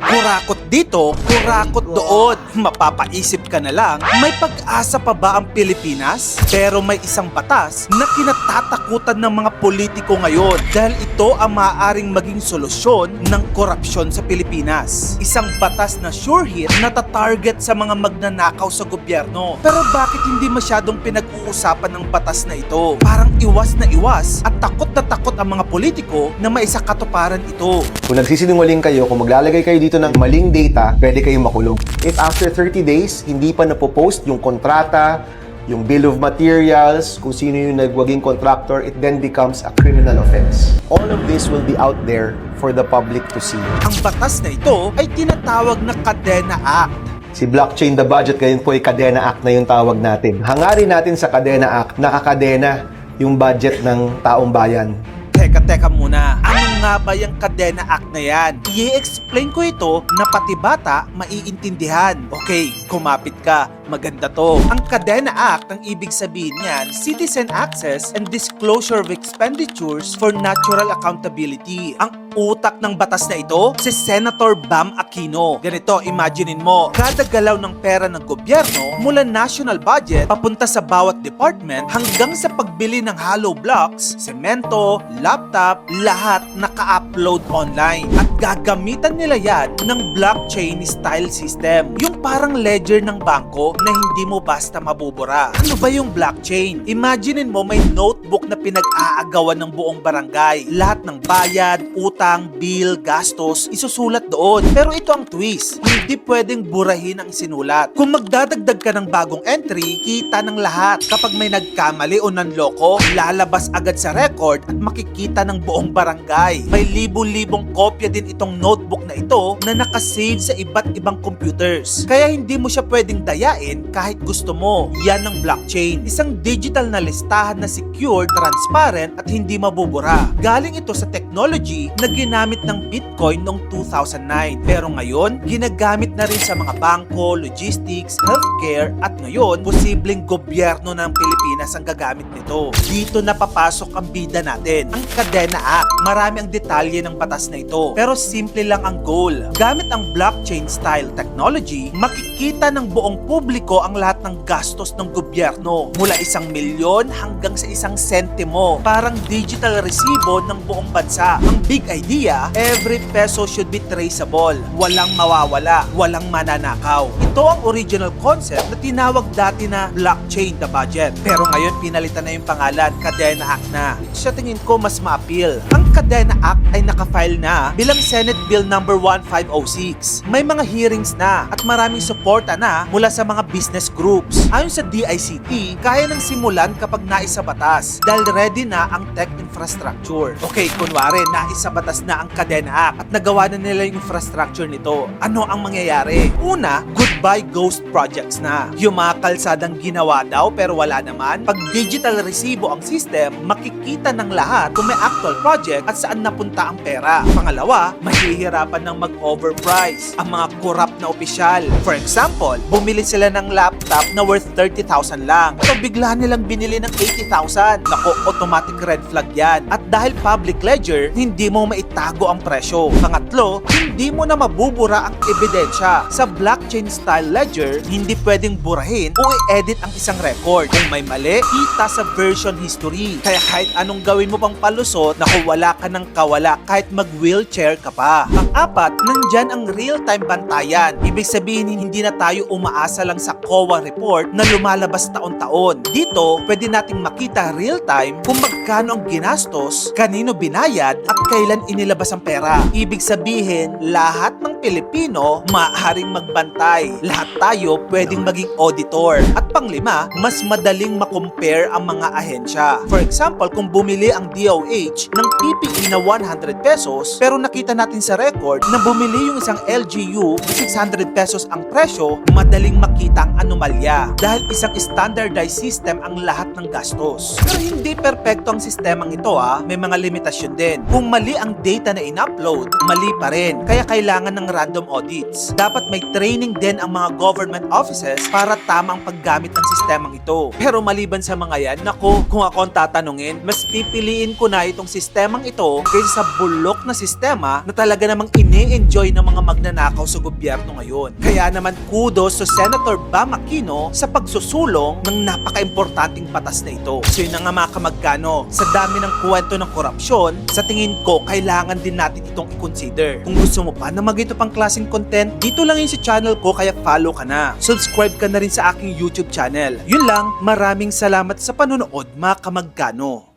Kurakot dito, kurakot doon. Mapapaisip ka na lang, may pag-asa pa ba ang Pilipinas? Pero may isang batas na kinatatakutan ng mga politiko ngayon dahil ito ang maaaring maging solusyon ng korupsyon sa Pilipinas. Isang batas na sure hit na tatarget sa mga magnanakaw sa gobyerno. Pero bakit hindi masyadong pinag-uusapan ng batas na ito? Parang iwas na iwas at takot na takot ang mga politiko na maisakatuparan ito. Kung nagsisinungaling kayo, kung maglalagay kayo dito ng maling data, pwede kayong makulong. If after 30 days, hindi pa napopost yung kontrata, yung bill of materials, kung sino yung nagwaging contractor, it then becomes a criminal offense. All of this will be out there for the public to see. Ang batas na ito ay tinatawag na Kadena Act. Si Blockchain the Budget ngayon po ay Kadena Act na yung tawag natin. Hangarin natin sa Kadena Act, nakakadena yung budget ng taong bayan. Teka, teka muna. Ano nga ba yung Kadena Act na yan? I-explain ko ito na pati bata maiintindihan. Okay, kumapit ka. Maganda to. Ang Kadena Act, ang ibig sabihin niyan, Citizen Access and Disclosure of Expenditures for Natural Accountability. Ang utak ng batas na ito, si Senator Bam Aquino. Ganito, imaginein mo, kada galaw ng pera ng gobyerno mula national budget papunta sa bawat department hanggang sa pagbili ng hollow blocks, semento, laptop, lahat naka-upload online. At gagamitan nila yan ng blockchain style system. Yung parang ledger ng bangko na hindi mo basta mabubura. Ano ba yung blockchain? Imaginein mo may notebook na pinag-aagawan ng buong barangay. Lahat ng bayad, utang, bill, gastos, isusulat doon. Pero ito ang twist. Hindi pwedeng burahin ang sinulat. Kung magdadagdag ka ng bagong entry, kita ng lahat. Kapag may nagkamali o nanloko, lalabas agad sa record at makikita ng buong barangay. May libo-libong kopya din itong notebook na ito na nakasave sa iba't ibang computers. Kaya hindi mo siya pwedeng dayain kahit gusto mo. Yan ang blockchain. Isang digital na listahan na secure, transparent at hindi mabubura. Galing ito sa technology na ginamit ng Bitcoin noong 2009. Pero ngayon, ginagamit na rin sa mga bangko, logistics, healthcare at ngayon, posibleng gobyerno ng Pilipinas ang gagamit nito. Dito na papasok ang bida natin, ang Kadena Act. Marami ang detalye ng batas na ito. Pero simple lang ang goal. Gamit ang blockchain style technology, makikita ng buong publiko ang lahat ng gastos ng gobyerno. Mula isang milyon hanggang sa isang sentimo. Parang digital resibo ng buong bansa. Ang big idea, every peso should be traceable. Walang mawawala, walang mananakaw. Ito ang original concept na tinawag dati na blockchain the budget. Pero ngayon pinalitan na yung pangalan, Kadena Act na. Sa tingin ko mas ma-appeal. Ang Kadena Act ay nakafile na bilang Senate Bill number 1506. May mga hearings na at maraming suporta na mula sa mga business groups. Ayon sa DICT, kaya nang simulan kapag naisa batas dahil ready na ang tech infrastructure. Okay, kunwari, naisa batas na ang Kadena Act at nagawa na nila yung infrastructure nito. Ano ang mangyayari? Una, goodbye ghost projects na. Yung mga kalsadang ginawa daw pero wala naman. Pag digital resibo ang system, makikita ng lahat kung may actual project at saan napunta ang pera. Pangalawa, mahihirapan ng mag-overprice ang mga corrupt na opisyal. For example, bumili sila ng laptop na worth 30,000 lang. Pero bigla nilang binili ng 80,000. Nako, automatic red flag yan. At dahil public ledger, hindi mo maitago ang presyo. Pangatlo, hindi mo na mabubura ang ebidensya. Sa blockchain style ledger, hindi pwedeng burahin o i-edit ang isang record. Kung may mali, kita sa version history. Kaya kahit anong gawin mo pang palusot, naku wala ka ng kawala kahit mag-wheelchair ka pa. Pang-apat, nandyan ang real-time bantayan. Ibig sabihin, hindi na tayo umaasa lang sa COA report na lumalabas taon-taon. Dito, pwede nating makita real-time kung magkano ang ginastos, kanino binayad, at kailan inilabas ang pera. Ibig sabihin, lahat ng Pilipino maaaring magbantay. Lahat tayo pwedeng maging auditor. At panglima, mas madaling makompare ang mga ahensya. For example, kung bumili ang DOH ng PPE na 100 pesos, pero nakita natin sa record na bumili yung isang LGU na 600 pesos ang presyo, madaling makita ang anomalya. Dahil isang standardized system ang lahat ng gastos. Pero hindi perpekto ang sistemang ito ah, may mga limitasyon din. Kung mali ang data na in-upload, mali pa rin. Kaya kailangan ng random audits. Dapat may training din ang mga government offices para tamang paggamit ng sistemang ito. Pero maliban sa mga yan, nako, kung ako ang tatanungin, mas pipiliin ko na itong sistemang ito kaysa sa bulok na sistema na talaga namang ini-enjoy ng mga magnanakaw sa gobyerno ngayon. Kaya naman kudos sa Senator Bam Aquino sa pagsusulong ng napaka-importanting batas na ito. So yun nga mga kamagkano, sa dami ng kwento ng korupsyon, sa tingin ko, kailangan din natin itong i-consider. Kung gusto mo pa na magito pang klaseng content, dito lang yun sa channel ko kaya follow ka na. Subscribe ka na rin sa aking YouTube channel. Yun lang, maraming salamat sa panonood mga kamagkano.